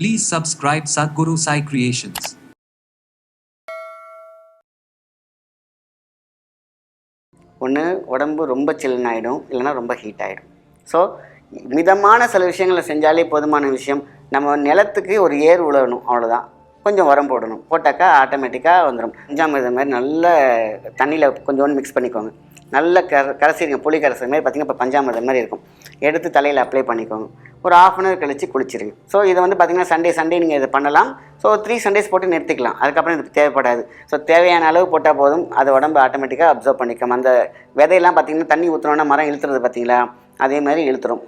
Please subscribe Sadhguru Sai Creations. ஒன்று உடம்பு ரொம்ப சில்லன் ஆகிடும் இல்லைன்னா ரொம்ப ஹீட் ஆகிடும் ஸோ மிதமான சில விஷயங்களை செஞ்சாலே போதுமான விஷயம் நம்ம நிலத்துக்கு ஒரு ஏர் உழவணும் அவ்வளோதான் கொஞ்சம் உரம் போடணும். போட்டாக்கா ஆட்டோமேட்டிக்காக வந்துடும் பஞ்சாமிரதம் மாதிரி நல்ல தண்ணியில் கொஞ்சோண்டு மிக்ஸ் பண்ணிக்கோங்க. நல்ல கர கரைசிங்க புளி கரைசல் மாதிரி பார்த்திங்கன்னா இப்போ பஞ்சாமிரதம் மாதிரி இருக்கும். எடுத்து தலையில் அப்ளை பண்ணிக்கோங்க. ஒரு ஆஃப் அன் ஹவர் கழித்து குளிச்சிருங்க. ஸோ இதை வந்து பார்த்திங்கன்னா சண்டே சண்டே நீங்கள் இதை பண்ணலாம். ஸோ த்ரீ சண்டேஸ் போட்டு நிறுத்திக்கலாம். அதுக்கப்புறம் இது தேவைப்படாது. ஸோ தேவையான அளவு போட்டால் போதும். அது உடம்பு ஆட்டோமேட்டிக்காக அப்சர்வ் பண்ணிக்கும். அந்த விதையெல்லாம் பார்த்திங்கன்னா தண்ணி ஊற்றுனோன்னா மரம் இழுத்துறது பார்த்தீங்களா அதே மாதிரி இழுத்துரும்.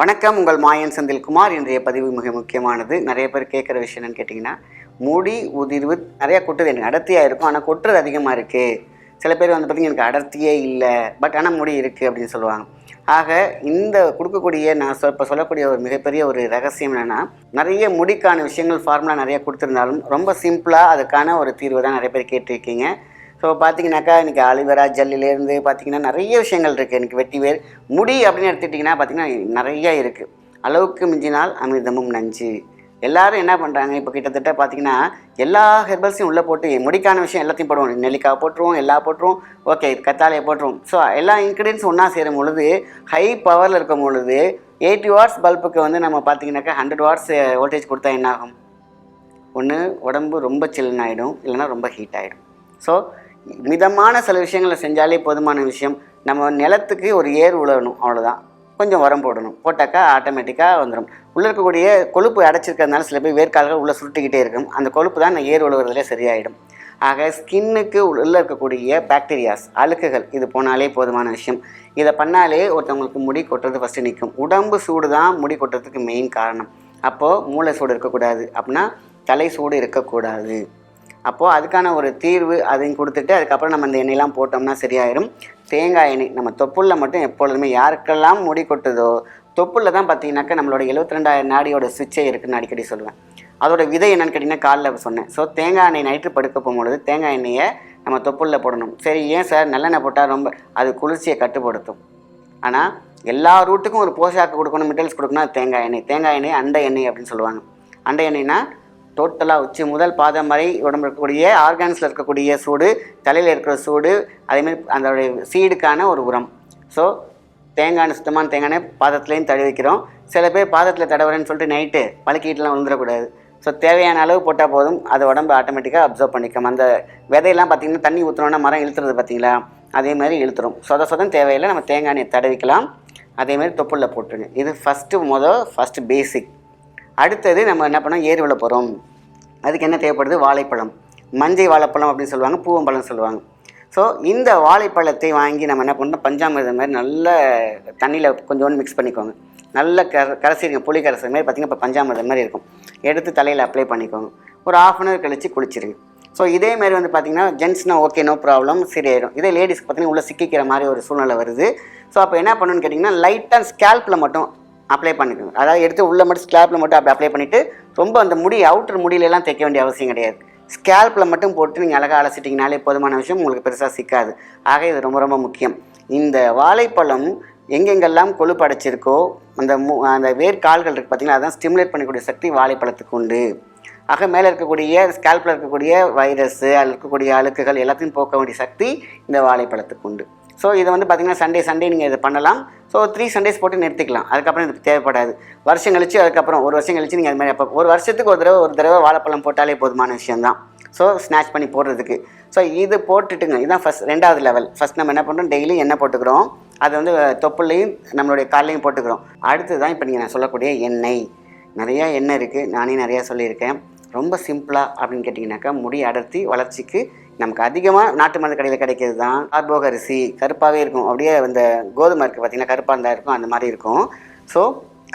வணக்கம் உங்கள் மாயன் செந்தில்குமார். இன்றைய பதிவு மிக முக்கியமானது. நிறைய பேர் கேட்குற விஷயம் என்னன்னு கேட்டிங்கன்னா முடி உதிர்வு நிறையா கொட்டுது எனக்கு. அடர்த்தியாக இருக்கும் ஆனால் கொட்டுறது அதிகமாக இருக்குது சில பேர் வந்து பார்த்திங்கன்னா எனக்கு அடர்த்தியே இல்லை. பட் ஆனால் முடி இருக்குது அப்படின்னு சொல்லுவாங்க. ஆக இந்த கொடுக்கக்கூடிய நான் சொ இப்போ சொல்லக்கூடிய ஒரு மிகப்பெரிய ஒரு ரகசியம் என்னென்னா நிறைய முடிக்கான விஷயங்கள் ஃபார்முலா நிறைய கொடுத்துருந்தாலும் ரொம்ப சிம்பிளாக அதுக்கான ஒரு தீர்வு தான் நிறைய பேர் கேட்டிருக்கீங்க. ஸோ பார்த்தீங்கன்னாக்கா இன்றைக்கி அலிவரா ஜல்லிலேருந்து பார்த்தீங்கன்னா நிறைய விஷயங்கள் இருக்குது எனக்கு வெட்டி வேர் முடி அப்படின்னு எடுத்துட்டிங்கன்னா பார்த்தீங்கன்னா நிறைய இருக்குது அளவுக்கு மிஞ்சினால் அமிர்தமும் நஞ்சு. எல்லாரும் என்ன பண்ணுறாங்க இப்போ கிட்டத்தட்ட பார்த்தீங்கன்னா எல்லா ஹெர்பல்ஸையும் உள்ளே போட்டு முடிக்கான விஷயம் எல்லாத்தையும் போடுவோம். நெல்லிக்காய் போட்டுருவோம் எல்லா போட்டுருவோம். ஓகே கத்தாழையை போட்டுருவோம். ஸோ எல்லா இன்க்ரீடியன்ஸ் ஒன்றா சேரும் பொழுது ஹை பவரில் இருக்கும் பொழுது எயிட்டி வாட்ஸ் பல்புக்கு வந்து நம்ம பார்த்தீங்கன்னாக்கா ஹண்ட்ரட் வாட்ஸ் வோல்டேஜ் கொடுத்தா என்ன ஆகும் ஒன்று உடம்பு ரொம்ப சில்லுன்னு ஆகிடும் இல்லைன்னா ரொம்ப ஹீட் ஆகிடும் ஸோ மிதமான சில விஷயங்களை செஞ்சாலே போதுமான விஷயம். நம்ம நிலத்துக்கு ஒரு ஏர் உழவணும் அவ்வளோதான் கொஞ்சம் உரம் போடணும். போட்டாக்கா ஆட்டோமேட்டிக்காக வந்துடும் உள்ளே இருக்கக்கூடிய கொழுப்பு அடைச்சிருக்கிறதுனால சில பேர் வேர்க்கால்கள் உள்ளே சுருட்டிக்கிட்டே இருக்கும். அந்த கொழுப்பு தான் ஏர் உழுவுறதுல சரியாயிடும். ஆக ஸ்கின்னுக்கு உள்ளே இருக்கக்கூடிய பாக்டீரியாஸ் அழுக்குகள் இது போனாலே போதுமான விஷயம். இதை பண்ணாலே ஒருத்தவங்களுக்கு முடி கொட்டுறது ஃபஸ்ட்டு நிற்கும் உடம்பு சூடு தான் முடி கொட்டுறதுக்கு மெயின் காரணம். அப்போது மூளை சூடு இருக்கக்கூடாது. அப்படின்னா தலை சூடு இருக்கக்கூடாது. அப்போது அதுக்கான ஒரு தீர்வு அதையும் கொடுத்துட்டு அதுக்கப்புறம் நம்ம இந்த எண்ணெயெலாம் போட்டோம்னா சரியாயிடும் தேங்காய் எண்ணெய் நம்ம தொப்புள்ள மட்டும் எப்பொழுதுமே யாருக்கெல்லாம் முடி கொட்டுதோ தொப்புள்ள தான் பார்த்தீங்கன்னாக்கா நம்மளோட எழுபத்தி ரெண்டாயிரம் நாடியோட சுவிட்சே இருக்குன்னு அடிக்கடி சொல்லுவேன். அதோட விதை என்னன்னு கேட்டிங்கன்னா காலில் சொன்னேன். ஸோ தேங்காய் எண்ணெய் நைட்டு படுக்க போகும்பொழுது தேங்காய் எண்ணெயை நம்ம தொப்புளில் போடணும். சரி ஏன் சார்? நல்லெண்ணெய் போட்டால் ரொம்ப அது குளிர்ச்சியை கட்டுப்படுத்தும். ஆனால் எல்லா ரூட்டுக்கும் ஒரு போஷாக்கு கொடுக்கணும் மிட்டல்ஸ் கொடுக்கணும் தேங்காய் எண்ணெய். தேங்காய் எண்ணெய் அண்டை எண்ணெய் அப்படின்னு சொல்லுவாங்க. அண்டை எண்ணெய்னா டோட்டலாக உச்சி முதல் பாதம் வரை உடம்பு இருக்கக்கூடிய ஆர்கான்ஸில் இருக்கக்கூடிய சூடு தலையில் இருக்கிற சூடு அதேமாதிரி அதோடைய சீடுக்கான ஒரு உரம். ஸோ தேங்காய் எண்ணெய் சுத்தமான தேங்காய் பாதத்துலேயும் தடவி வைக்கிறோம். சில பேர் பாதத்தில் தடவுறேன்னு சொல்லிட்டு நைட்டு பழுக்கிட்டுலாம் விழுந்துடக்கூடாது. ஸோ தேவையான அளவு போட்டால் போதும். அது உடம்பு ஆட்டோமேட்டிக்காக அப்சர்வ் பண்ணிக்கும். அந்த விதையெல்லாம் பார்த்திங்கன்னா தண்ணி ஊற்றுனோன்னா மரம் இழுத்துறது பார்த்தீங்களா? அதே மாதிரி இழுத்துரும். சொத சொதம் தேவையில்லை. நம்ம தேங்காய் தடவிக்கலாம். அதேமாதிரி தொப்புளில் போட்டுருங்க. இது ஃபஸ்ட்டு மொதல் ஃபஸ்ட்டு பேசிக் அடுத்தது நம்ம என்ன பண்ணோம்? ஏர் விழ போகிறோம் அதுக்கு என்ன தேவைப்படுது? வாழைப்பழம். மஞ்சை வாழைப்பழம் அப்படின்னு சொல்லுவாங்க பூவம்பழம் சொல்லுவாங்க. ஸோ இந்த வாழைப்பழத்தை வாங்கி நம்ம என்ன பண்ணோம் பஞ்சாமிரதம் மாதிரி நல்ல தண்ணியில் கொஞ்சோண்டு மிக்ஸ் பண்ணிக்கோங்க. நல்ல கர கரைசிருங்க புளி கரைசல் மாதிரி பார்த்திங்கன்னா இப்போ பஞ்சாமிரதம் மாதிரி இருக்கும். எடுத்து தலையில் அப்ளை பண்ணிக்கோங்க. ஒரு ஆஃப் அன் ஹவர் கழித்து குளிச்சிருங்க. ஸோ இதே மாதிரி வந்து பார்த்திங்கன்னா ஜென்ட்ஸ்னால் ஓகே நோ ப்ராப்ளம் சரியாயிடும் இதே லேடிஸ்க்கு பார்த்திங்கன்னா உள்ளே சிக்கிக்கிற மாதிரி ஒரு சூழ்நிலை வருது. ஸோ அப்போ என்ன பண்ணணும்னு கேட்டிங்கன்னா லைட்டாக ஸ்கேல்பில் மட்டும் அப்ளை பண்ணிக்கணும் அதாவது எடுத்து உள்ளே மட்டும் ஸ்கேல்பில் மட்டும் அப்படி அப்ளை பண்ணிவிட்டு ரொம்ப அந்த முடி அவுட்டர் முடியிலலாம் தைக்க வேண்டிய அவசியம் கிடையாது. ஸ்கேல்பில் மட்டும் போட்டு நீங்கள் அழகாக அலசிட்டிங்கனாலே போதுமான விஷயம் உங்களுக்கு பெருசாக சிக்காது. ஆக இது ரொம்ப ரொம்ப முக்கியம். இந்த வாழைப்பழம் எங்கெங்கெல்லாம் கொழுப்பு அடைச்சிருக்கோ அந்த மு அந்த வேர்க்கால்கள் இருக்குது பார்த்தீங்கன்னா அதான் ஸ்டிமுலேட் பண்ணக்கூடிய சக்தி வாழைப்பழத்துக்கு உண்டு. ஆக மேலே இருக்கக்கூடிய ஸ்கேல்பில் இருக்கக்கூடிய வைரஸ்ஸு அதில் இருக்கக்கூடிய அழுக்குகள் எல்லாத்தையும் போக்க வேண்டிய சக்தி இந்த வாழைப்பழத்துக்கு உண்டு. ஸோ இதை வந்து பார்த்திங்கன்னா சண்டே சண்டே நீங்கள் இதை பண்ணலாம். ஸோ த்ரீ சண்டேஸ் போட்டு நிறுத்திக்கலாம். அதுக்கப்புறம் இதுக்கு தேவைப்படாது. வருஷம் கழிச்சு அதுக்கப்புறம் ஒரு வருஷம் கழிச்சு நீங்கள் அது மாதிரி அப்போ ஒரு வருஷத்துக்கு ஒரு தடவை ஒரு தடவை வாழைப்பழம் போட்டாலே போதுமான விஷயம்தான். ஸோ ஸ்நாச் பண்ணி போடுறதுக்கு. ஸோ இது போட்டுட்டுங்க. இதுதான் ஃபஸ்ட் ரெண்டாவது லெவல் ஃபஸ்ட் நம்ம என்ன பண்ணுறோம் டெய்லி எண்ணெய் போட்டுக்கிறோம். அது வந்து தொப்புலையும் நம்மளுடைய கால்லையும் போட்டுக்கிறோம். அடுத்து தான் இப்போ நீங்கள் நான் சொல்லக்கூடிய எண்ணெய். நிறையா எண்ணெய் இருக்குது நானே நிறையா சொல்லியிருக்கேன். ரொம்ப சிம்பிளாக அப்படின்னு கேட்டிங்கனாக்கா முடி அடர்த்தி வளர்ச்சிக்கு நமக்கு அதிகமாக நாட்டு மருந்து கடையில் கிடைக்கிறது தான் கார்போக அரிசி கருப்பாகவே இருக்கும். அப்படியே அந்த கோதுமை இருக்குது பார்த்திங்கன்னா கருப்பாக இருந்தால் இருக்கும் அந்த மாதிரி இருக்கும். ஸோ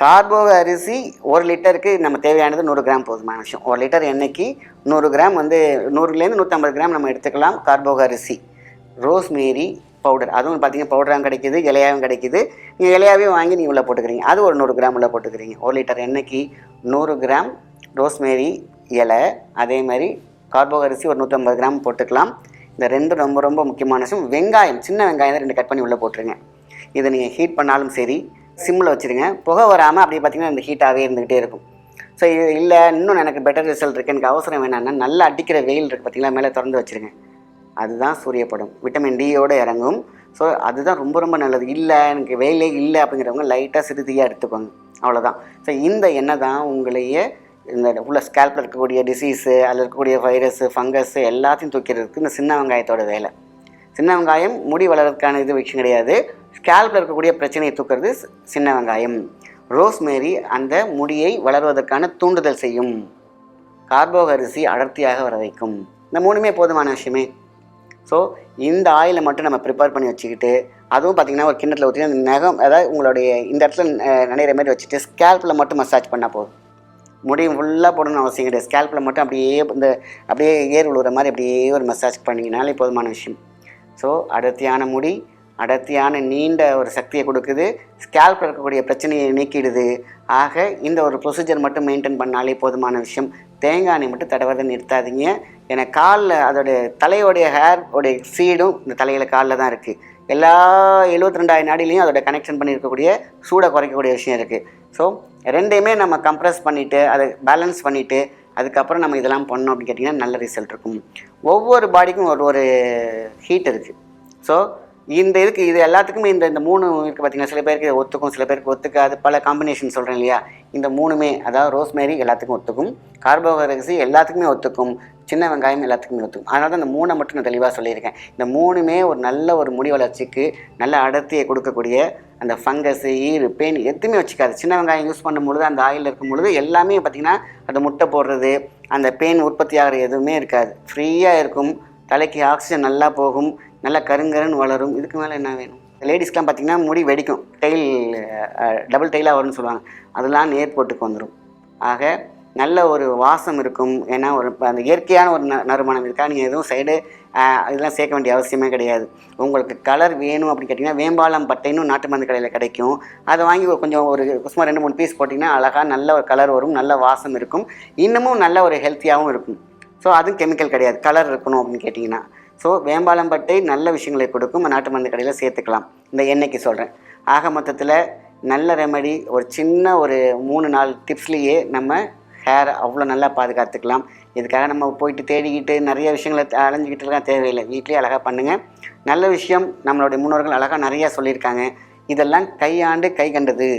கார்போக அரிசி ஒரு லிட்டருக்கு நம்ம தேவையானது நூறு கிராம் போதுமான விஷயம். ஒரு லிட்டர் எண்ணெய்க்கு நூறு கிராம் வந்து நூறுலேருந்து நூற்றம்பது கிராம் நம்ம எடுத்துக்கலாம் கார்போக அரிசி ரோஸ்மேரி பவுடர் அதுவும் பார்த்தீங்கன்னா பவுடராகவும் கிடைக்கிது இலையாகவும் கிடைக்கிது. நீங்கள் இலையாவே வாங்கி நீங்கள் உள்ளே போட்டுக்கிறீங்க. அது ஒரு நூறு கிராம் உள்ளே போட்டுக்கிறீங்க. ஒரு லிட்டர் எண்ணெய்க்கு நூறு கிராம் ரோஸ்மேரி இலை அதே மாதிரி கார்போ அரிசி ஒரு நூற்றம்பது கிராம் போட்டுக்கலாம். இந்த ரெண்டு ரொம்ப ரொம்ப முக்கியமான விஷயம் வெங்காயம் சின்ன வெங்காயம் தான் ரெண்டு கட் பண்ணி உள்ளே போட்டுருங்க. இதை நீங்கள் ஹீட் பண்ணாலும் சரி சிம்மில் வச்சுருங்க புகை வராமல் அப்படியே பார்த்தீங்கன்னா இந்த ஹீட்டாகவே இருந்துக்கிட்டே இருக்கும். ஸோ இது இல்லை இன்னும் எனக்கு பெட்டர் ரிசல்ட் இருக்குது எனக்கு அவசரம் வேணான்னா நல்லா அடிக்கிற வெயில் இருக்குது பார்த்தீங்களா மேலே திறந்து வச்சுருங்க அதுதான் சூரியப்படும். விட்டமின் டியோடு இறங்கும். ஸோ அதுதான் ரொம்ப ரொம்ப நல்லது. இல்லை எனக்கு வெயிலே இல்லை அப்படிங்கிறவங்க லைட்டாக சிறுதியாக எடுத்துக்கோங்க. அவ்வளோதான் ஸோ இந்த எண்ணெய் தான் உங்களையே இந்த உள்ள ஸ்கேல்பில் இருக்கக்கூடிய டிசீஸு அதில் இருக்கக்கூடிய வைரஸு ஃபங்கஸ் எல்லாத்தையும் தூக்கிறதுக்கு இந்த சின்ன வெங்காயத்தோட வேலை. சின்ன வெங்காயம் முடி வளர்றதுக்கான இது விஷயம் கிடையாது. ஸ்கேல்பில் இருக்கக்கூடிய பிரச்சனையை தூக்கிறது சின்ன வெங்காயம். ரோஸ்மேரி அந்த முடியை வளர்வதற்கான தூண்டுதல் செய்யும். கார்போ அரிசி அடர்த்தியாக வர வைக்கும். இந்த மூணுமே போதுமான விஷயமே. ஸோ இந்த ஆயிலை மட்டும் நம்ம ப்ரிப்பேர் பண்ணி வச்சுக்கிட்டு அதுவும் பார்த்திங்கன்னா ஒரு கிண்ணத்தில் ஊற்றி அந்த நகம் அதாவது உங்களுடைய இந்த இடத்துல அஹ், மாதிரி வச்சுட்டு ஸ்கேல்பில் மட்டும் மசாஜ் பண்ணால் போதும். முடி ஃபுல்லாக போடணும்னு அவசியம் கிடையாது. ஸ்கேல்பில் மட்டும் அப்படியே இந்த அப்படியே ஏர் உழுவுற மாதிரி அப்படியே ஒரு மசாஜ் பண்ணிங்கனாலே போதுமான விஷயம். ஸோ அடர்த்தியான முடி அடர்த்தியான நீண்ட ஒரு சக்தியை கொடுக்குது. ஸ்கேல்பில் இருக்கக்கூடிய பிரச்சனையை நீக்கிடுது. ஆக இந்த ஒரு ப்ரொசீஜர் மட்டும் மெயின்டைன் பண்ணாலே போதுமான விஷயம். தேங்காய் எண்ணெய் மட்டும் தடவதை நிறுத்தாதீங்க. ஏன்னா காலில் அதோடைய தலையோடைய ஹேர் உடைய சீடும் இந்த தலையில் காலில் தான் இருக்குது எல்லா எழுபத்தி ரெண்டாயிரம் நாடிலையும் அதோட கனெக்ஷன் பண்ணியிருக்கக்கூடிய சூடை குறைக்கக்கூடிய விஷயம் இருக்குது ஸோ ரெண்டையுமே நம்ம கம்ப்ரஸ் பண்ணிவிட்டு அதை பேலன்ஸ் பண்ணிவிட்டு அதுக்கப்புறம் நம்ம இதெல்லாம் பண்ணோம் அப்படின்னு கேட்டிங்கன்னா நல்ல ரிசல்ட் இருக்கும். ஒவ்வொரு பாடிக்கும் ஒரு ஒரு ஹீட் இருக்குது ஸோ இந்த இதுக்கு இது எல்லாத்துக்குமே இந்த இந்த மூணு இருக்குது பார்த்தீங்கன்னா சில பேருக்கு ஒத்துக்கும் சில பேருக்கு ஒத்துக்காது. பல காம்பினேஷன் சொல்கிறேன் இல்லையா? இந்த மூணுமே அதாவது ரோஸ்மேரி எல்லாத்துக்கும் ஒத்துக்கும். கார்போஹைட்ரேட்ஸு எல்லாத்துக்குமே ஒத்துக்கும். சின்ன வெங்காயம் எல்லாத்துக்குமே ஒத்துக்கும். அதனால தான் இந்த மூணை மட்டும் நான் தெளிவாக சொல்லியிருக்கேன். இந்த மூணுமே ஒரு நல்ல ஒரு முடி வளர்ச்சிக்கு நல்ல அடர்த்தியை கொடுக்கக்கூடிய அந்த ஃபங்கஸ் ஈறு பெயின் எதுவுமே வச்சுக்காது. சின்ன வெங்காயம் யூஸ் பண்ணும் பொழுது அந்த ஆயில் இருக்கும் பொழுது எல்லாமே பார்த்திங்கன்னா அந்த முட்டை போடுறது அந்த பெயின் உற்பத்தி ஆகிற எதுவுமே இருக்காது. ஃப்ரீயாக இருக்கும். தலைக்கு ஆக்சிஜன் நல்லா போகும். நல்லா கருங்கருன்னு வளரும். இதுக்கு மேலே என்ன வேணும்? லேடிஸ்க்கெலாம் பார்த்திங்கன்னா முடி வெடிக்கும். டெய்ல் டபுள் டெய்லாக வரும்னு சொல்லுவாங்க. அதெல்லாம் நேர் போட்டுக்கு வந்துடும் ஆக நல்ல ஒரு வாசம் இருக்கும். ஏன்னா ஒரு அந்த இயற்கையான ஒரு ந நறுமணம் இருக்கா? நீங்கள் எதுவும் சைடு இதெல்லாம் சேர்க்க வேண்டிய அவசியமே கிடையாது. உங்களுக்கு கலர் வேணும் அப்படின்னு கேட்டிங்கன்னா வேம்பாலம் பட்டைன்னு நாட்டு மருந்து கடையில் கிடைக்கும். அதை வாங்கி கொஞ்சம் ஒரு சும்மா ரெண்டு மூணு பீஸ் போட்டிங்கன்னா அழகாக நல்ல ஒரு கலர் வரும். நல்ல வாசம் இருக்கும். இன்னமும் நல்ல ஒரு ஹெல்த்தியாகவும் இருக்கும். ஸோ அதுவும் கெமிக்கல் கிடையாது. கலர் இருக்கணும் அப்படின்னு கேட்டிங்கன்னா. ஸோ வேம்பாலம்பட்டை நல்ல விஷயங்களை கொடுக்கும். நாட்டு மருந்து கடையில் சேர்த்துக்கலாம். இந்த எண்ணெய்க்கு சொல்கிறேன் ஆக மொத்தத்தில் நல்ல ரெமடி ஒரு சின்ன ஒரு மூணு நாலு டிப்ஸ்லேயே நம்ம ஹேர் அவ்வளோ நல்லா பாதுகாத்துக்கலாம். இதுக்காக நம்ம போயிட்டு தேடிக்கிட்டு நிறைய விஷயங்களை அலைஞ்சிக்கிட்டு இருக்க தேவையில்லை. வீட்லேயே அழகாக பண்ணுங்கள் நல்ல விஷயம் நம்மளுடைய முன்னோர்கள் அழகாக நிறையா சொல்லியிருக்காங்க. இதெல்லாம் கையாண்டு கை கண்டது.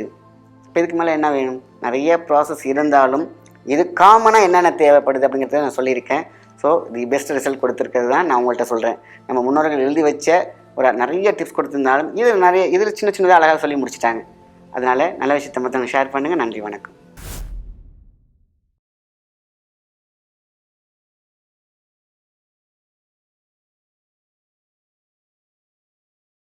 இப்போ இதுக்கு மேலே என்ன வேணும்? நிறைய ப்ராசஸ் இருந்தாலும் இது காமனாக என்னென்ன தேவைப்படுது அப்படிங்கிறத நான் சொல்லியிருக்கேன். ஸோ தி பெஸ்ட் ரிசல்ட் கொடுத்துருக்கிறது தான் நான் உங்கள்கிட்ட சொல்கிறேன் நம்ம முன்னோர்கள் எழுதி வச்ச ஒரு நிறைய டிப்ஸ் கொடுத்துருந்தாலும் இதில் நிறைய இதில் சின்ன சின்னதாக அழகாக சொல்லி முடிச்சிட்டாங்க. அதனால் நல்ல விஷயத்தை மட்டும் ஷேர் பண்ணுங்கள் நன்றி வணக்கம்.